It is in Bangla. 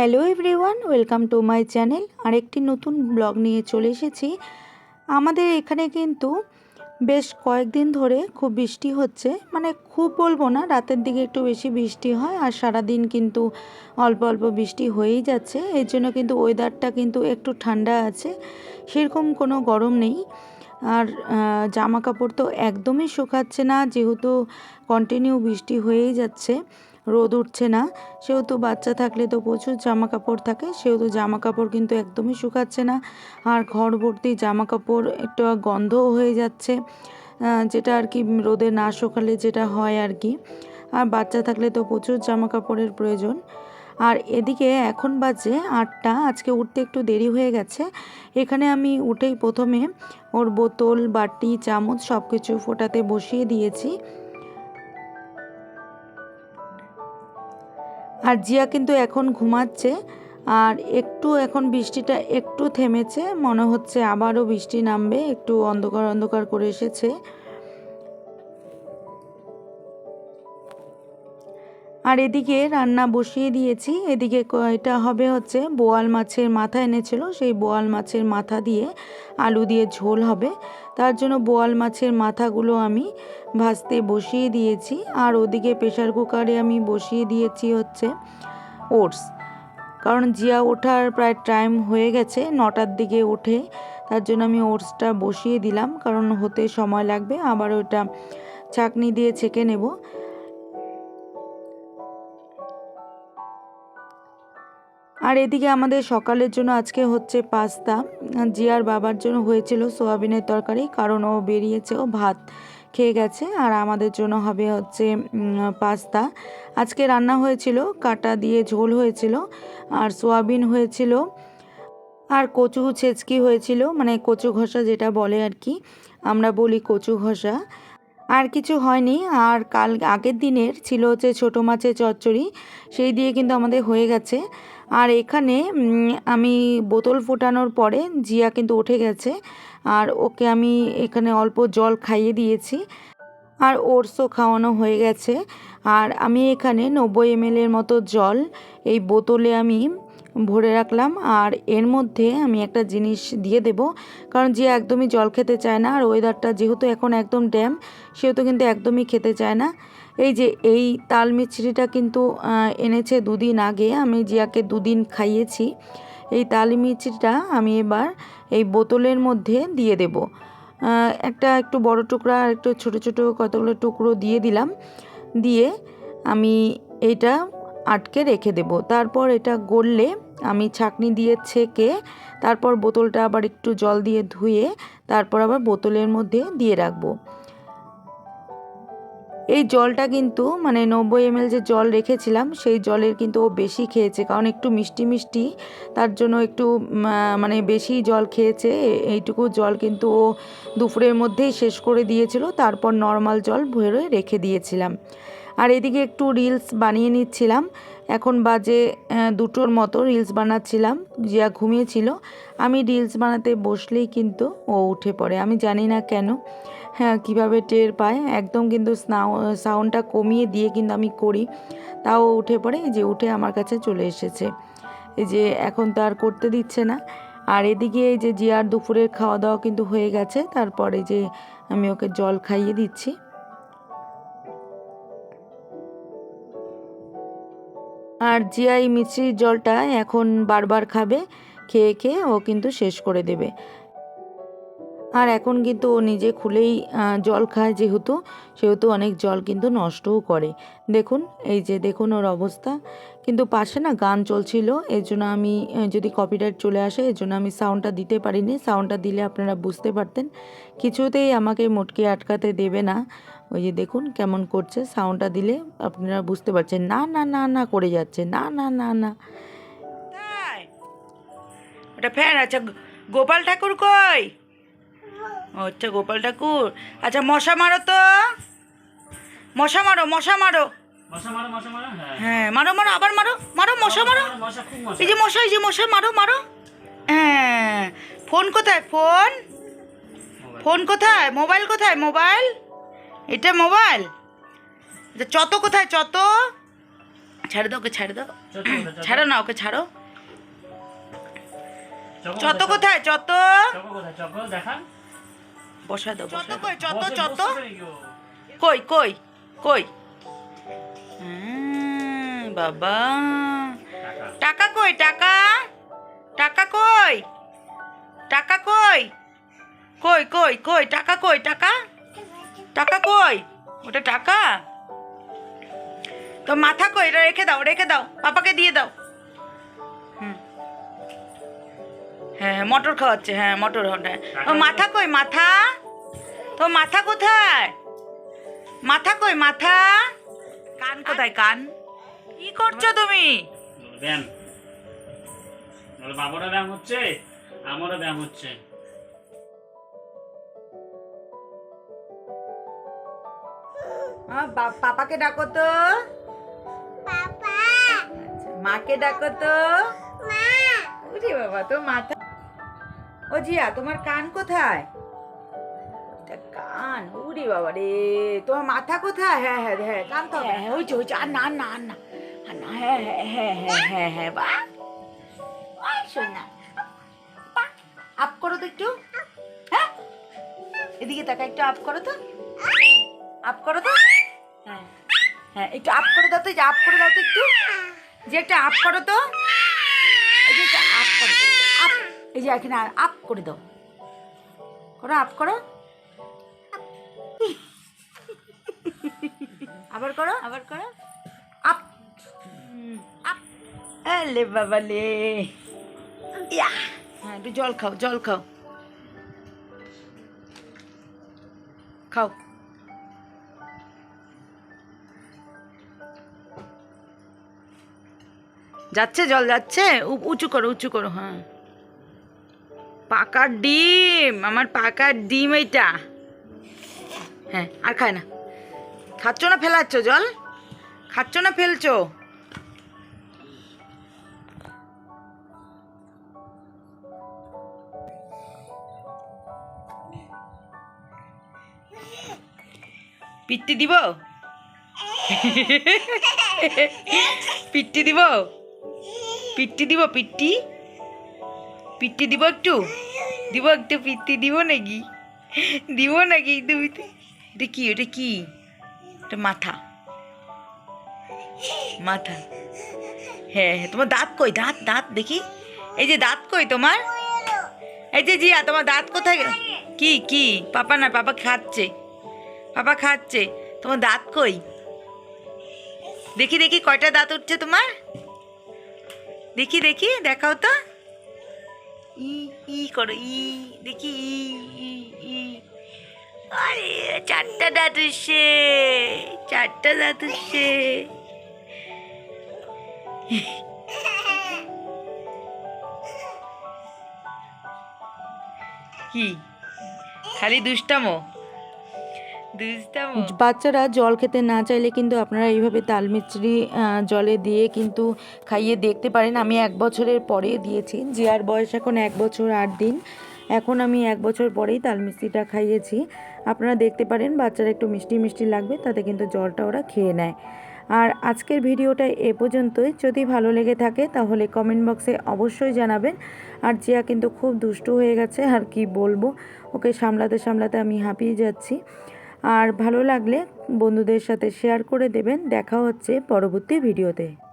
Hello everyone welcome to my channel আরেকটি নতুন ব্লগ নিয়ে চলে এসেছি। আমাদের এখানে কিন্তু বেশ কয়েকদিন ধরে খুব বৃষ্টি হচ্ছে। মানে খুব বলব না, রাতের দিকে একটু বেশি বৃষ্টি হয় আর সারাদিন কিন্তু অল্প অল্প বৃষ্টি হয়েই যাচ্ছে। এর জন্য কিন্তু ওয়েদারটা কিন্তু একটু ঠান্ডা আছে, সেরকম কোনো গরম নেই। আর জামা কাপড় তো একদমই শুকাচ্ছে না, যেহেতু কন্টিনিউ বৃষ্টি হয়েই যাচ্ছে। রোদ উঠছে না। সেহেতু বাচ্চা থাকলে তো প্রচুর জামা কাপড় থাকে, সেহেতু জামা কাপড় কিন্তু একদমই শুকাচ্ছে না। আর ঘর ভর্তি জামা কাপড় একটু গন্ধও হয়ে যাচ্ছে যেটা আর কি রোদে না শুকালে যেটা হয় আর কি। আর বাচ্চা থাকলে তো প্রচুর জামা কাপড়ের প্রয়োজন। আর এদিকে এখন বাজে আটটা, আজকে উঠতে একটু দেরি হয়ে গেছে। এখানে আমি উঠেই প্রথমে ওর বোতল, বাটি, চামচ সব কিছু ফোটাতে বসিয়ে দিয়েছি। আর জিয়া কিন্তু এখন ঘুমাচ্ছে, আর একটু এখন বৃষ্টিটা একটু থেমেছে, মনে হচ্ছে আবারও বৃষ্টি নামবে, একটু অন্ধকার অন্ধকার করে এসেছে। আর এদিকে রান্না বসিয়ে দিয়েছি। এদিকে এটা হবে হচ্ছে, বোয়াল মাছের মাথা এনেছিল। সেই বোয়াল মাছের মাথা দিয়ে আলু দিয়ে ঝোল হবে। তার জন্য বোয়াল মাছের মাথাগুলো আমি ভাজতে বসিয়ে দিয়েছি। আর ওদিকে প্রেশার কুকারে আমি বসিয়ে দিয়েছি হচ্ছে ওটস। কারণ জিয়া ওঠার প্রায় টাইম হয়ে গেছে, নটার দিকে ওঠে। তার জন্য আমি ওটসটা বসিয়ে দিলাম। কারণ হতে সময় লাগবে। আবার ওটা ছাঁকনি দিয়ে ছেঁকে নেব। আর এদিকে আমাদের সকালের জন্য আজকে হচ্ছে পাস্তা। জিয়ার বাবার জন্য হয়েছিল সোয়াবিনের তরকারি, কারণ ও বেরিয়েছে, ও ভাত খেয়ে গেছে, আর আমাদের জন্য হবে হচ্ছে পাস্তা। আজকে রান্না হয়েছিল, কাটা দিয়ে ঝোল হয়েছিল, আর সোয়াবিন হয়েছিল, আর কচু ছেচকি হয়েছিল মানে কচু ঘষা যেটা বলে আর কি, আমরা বলি কচু ঘষা। আর কিছু হয়নি, আর কাল আগের দিনের ছিল হচ্ছে ছোটো মাছের চচ্চড়ি, সেই দিয়ে কিন্তু আমাদের হয়ে গেছে। আর এখানে আমি বোতল ফোটানোর পরে জিয়া কিন্তু উঠে গেছে, আর ওকে আমি এখানে অল্প জল খাইয়ে দিয়েছি, আর ওটসও খাওয়ানো হয়ে গেছে, আর আমি এখানে নব্বই এমএলের মতো জল এই বোতলে আমি ভরে রাখলাম, আর এর মধ্যে আমি একটা জিনিস দিয়ে দেব, কারণ যে একদমই জল খেতে চায় না, আর ওয়েদারটা যেহেতু এখন একদম ড্যাম, সেহেতু কিন্তু একদমই খেতে চায় না। এই যে এই তাল মিছরিটা কিন্তু এনেছে দুদিন আগে। আমি জিয়াকে দুদিন খাইয়েছি। এই তাল মিছরিটা আমি এবার এই বোতলের মধ্যে দিয়ে দেব। একটা একটু বড় টুকরা আর একটু ছোটো ছোটো কতগুলো টুকরো দিয়ে দিলাম। দিয়ে আমি এইটা আটকে রেখে দেব। তারপর এটা গড়লে আমি ছাঁকনি দিয়ে ছেঁকে তারপর বোতলটা আবার একটু জল দিয়ে ধুয়ে তারপর আবার বোতলের মধ্যে দিয়ে রাখব। এই জলটা কিন্তু মানে নব্বই এমএল যে জল রেখেছিলাম, সেই জলের কিন্তু ও বেশি খেয়েছে। কারণ একটু মিষ্টি মিষ্টি, তার জন্য একটু মানে বেশি জল খেয়েছে। এইটুকু জল কিন্তু ও দুপুরের মধ্যেই শেষ করে দিয়েছিল। তারপর নর্মাল জল ভরে রেখে দিয়েছিলাম। আর এদিকে একটু রিলস বানিয়ে নিচ্ছিলাম। এখন বাজে দুটোর মতো রিলস বানাচ্ছিলাম। জিয়া ঘুমিয়েছিল। আমি রিলস বানাতে বসলেই কিন্তু ও উঠে পড়ে। আমি জানি না কেন। হ্যাঁ কীভাবে টের পায়? একদম কিন্তু সাউন্ডটা কমিয়ে দিয়ে কিন্তু আমি করি। তাও উঠে পড়ে যে উঠে আমার কাছে চলে এসেছে। এই যে এখন তো আর করতে দিচ্ছে না। আর এদিকে এই যে জিয়ার দুপুরের খাওয়া দাওয়া কিন্তু হয়ে গেছে। তারপরে যে আমি ওকে জল খাইয়ে দিচ্ছি। আর জিয়াই মিষ্টির জলটা এখন বারবার খাবে, খেয়ে খেয়ে ও কিন্তু শেষ করে দেবে। আর এখন কিন্তু ও নিজে খুলেই জল খায় যেহেতু, সেহেতু অনেক জল কিন্তু নষ্টও করে। দেখুন, এই যে দেখুন ওর অবস্থা। কিন্তু পাশে না গান চলছিল, এর জন্য আমি যদি কপিরাইট চলে আসে, এর জন্য আমি সাউন্ডটা দিতে পারিনি। সাউন্ডটা দিলে আপনারা বুঝতে পারতেন। কিছুতেই আমাকে মোটকে আটকাতে দেবে না। ওই যে দেখুন কেমন করছে সাউন্ডটা দিলে আপনারা বুঝতে পারছেন। না না না না করে যাচ্ছে। না না না না। ওটা ফ্যান আচ্ছা গোপাল ঠাকুর কই? ও আচ্ছা গোপাল ঠাকুর। আচ্ছা মশা মারো তো। মশা মারো মশা মারো। হ্যাঁ। হ্যাঁ মারো মারো আবার মারো মারো মশা মারো। এই যে মশা এই যে মশা মারো মারো। হ্যাঁ ফোন কোথায়? ফোন? ফোন কোথায়? মোবাইল কোথায়? মোবাইল? এটা মোবাইল? এটা চত কোথায়? চত? ছাড়ে দাও ওকে ছাড়ে দাও। ছাড়ো না ওকে ছাড়ো। চত কোথায়? চত? দেখা বসা দাও চত কই চত বসে- চত? কই কই কই? বাবা। টাকা। টাকা কই টাকা? টাকা কই? টাকা কই? কই কই কই টাকা কই টাকা? টাকা কই? ওটা টাকা? তো মাথা কই? এটা রেখে দাও রেখে দাও। পাপাকে দিয়ে দাও। হুম। হ্যাঁ হ্যাঁ মটর খাওয়াচ্ছে। হ্যাঁ মটর হ্যাঁ। ও মাথা কই মাথা? তো মাথা কোথায়? মাথা কই মাথা? কান কোথায় কান? কি করছ তুমি? ব্যায়াম। বাবারও ব্যায়াম হচ্ছে আমারও ব্যায়াম হচ্ছে। পাপাকে ডাকো তো। আচ্ছা, মাকে ডাকো তো। বাবা তো মাথা ও জিয়া তোমার কান কোথায়? এটা কান উরে বাবা রে। তোমার মাথা কোথায়? হ্যাঁ হ্যাঁ হ্যাঁ কান তো হ্যাঁ হ্যাঁ ওইছে ওইছে আর না না না না হ্যাঁ হ্যাঁ হ্যাঁ হ্যাঁ হ্যাঁ হ্যাঁ বা। শোনা আপ করো তো একটু। হ্যাঁ? এদিকে তাকা একটু আপ করো তো। আপ করো তো। হ্যাঁ হ্যাঁ একটু আপ করে দাও তো যে আপ করে দাও তো একটু। যে একটা আপ করো তো। এই যে আপ করো। আপ এই যে এখানে আপ করে দাও। করো আপ করো। আবার করো। আবার করো। আপ। আপ। এলে বাবা লে ইয়া। হ্যাঁ একটু জল খাও জল খাও। খাও। যাচ্ছে জল যাচ্ছে? উঁচু করো উঁচু করো হ্যাঁ। পাকার ডিম আমার পাকার ডিম এইটা। হ্যাঁ আর খায় না। খাচ্ছ না ফেলাচ্ছ, জল? খাচ্ছ না ফেলছো? পিত্তি দিব? পিট্টি দিব? পিট্টি দিব পিট্টি? পিট্টি দিব একটু? দিব একটু পিট্টি, দিব নাকি? দিব নাকি? তুমি এটা কি? ওটা কি? এটা মাথা। মাথা। হ্যাঁ হ্যাঁ তোমার দাঁত কই? দাঁত দাঁত দেখি। এই যে দাঁত কই তোমার? এই যে জিয়া, তোমার দাঁত কোথায় কি কি? পাপা না, পাপা খাচ্ছে। পাপা খাচ্ছে। তোমার দাঁত কই? দেখি দেখি, কয়টা দাঁত উঠছে তোমার? দেখি দেখি, দেখাও তো। ই ই, করো। ই, দেখি, ই ই ই। আরে চারটা দাঁত উঠছে চারটা কি? খালি দুষ্টামো? বাচ্চারা জল খেতে না চাইলে কিন্তু আপনারা এইভাবে তাল আহ, জলে দিয়ে কিন্তু খাইয়ে দেখতে পারেন। আমি এক বছরের পরে দিয়েছি জিয়ার বয়স এখন এক বছর আট দিন। এখন আমি এক বছর পরেই তাল মিষ্টিটা খাইয়েছি। আপনারা দেখতে পারেন, বাচ্চারা একটু মিষ্টি মিষ্টি লাগবে, তাতে কিন্তু জলটা ওরা খেয়ে নেয়। আর আজকের ভিডিওটা এ পর্যন্তই। যদি ভালো লেগে থাকে, তাহলে কমেন্ট বক্সে অবশ্যই জানাবেন। আর জিয়া কিন্তু খুব দুষ্টু হয়ে গেছে, আর কি বলব? ওকে সামলাতে সামলাতে আমি হাঁপিয়ে যাচ্ছি। আর ভালো লাগলে বন্ধুদের সাথে শেয়ার করে দেবেন। দেখা হচ্ছে পরবর্তী ভিডিওতে।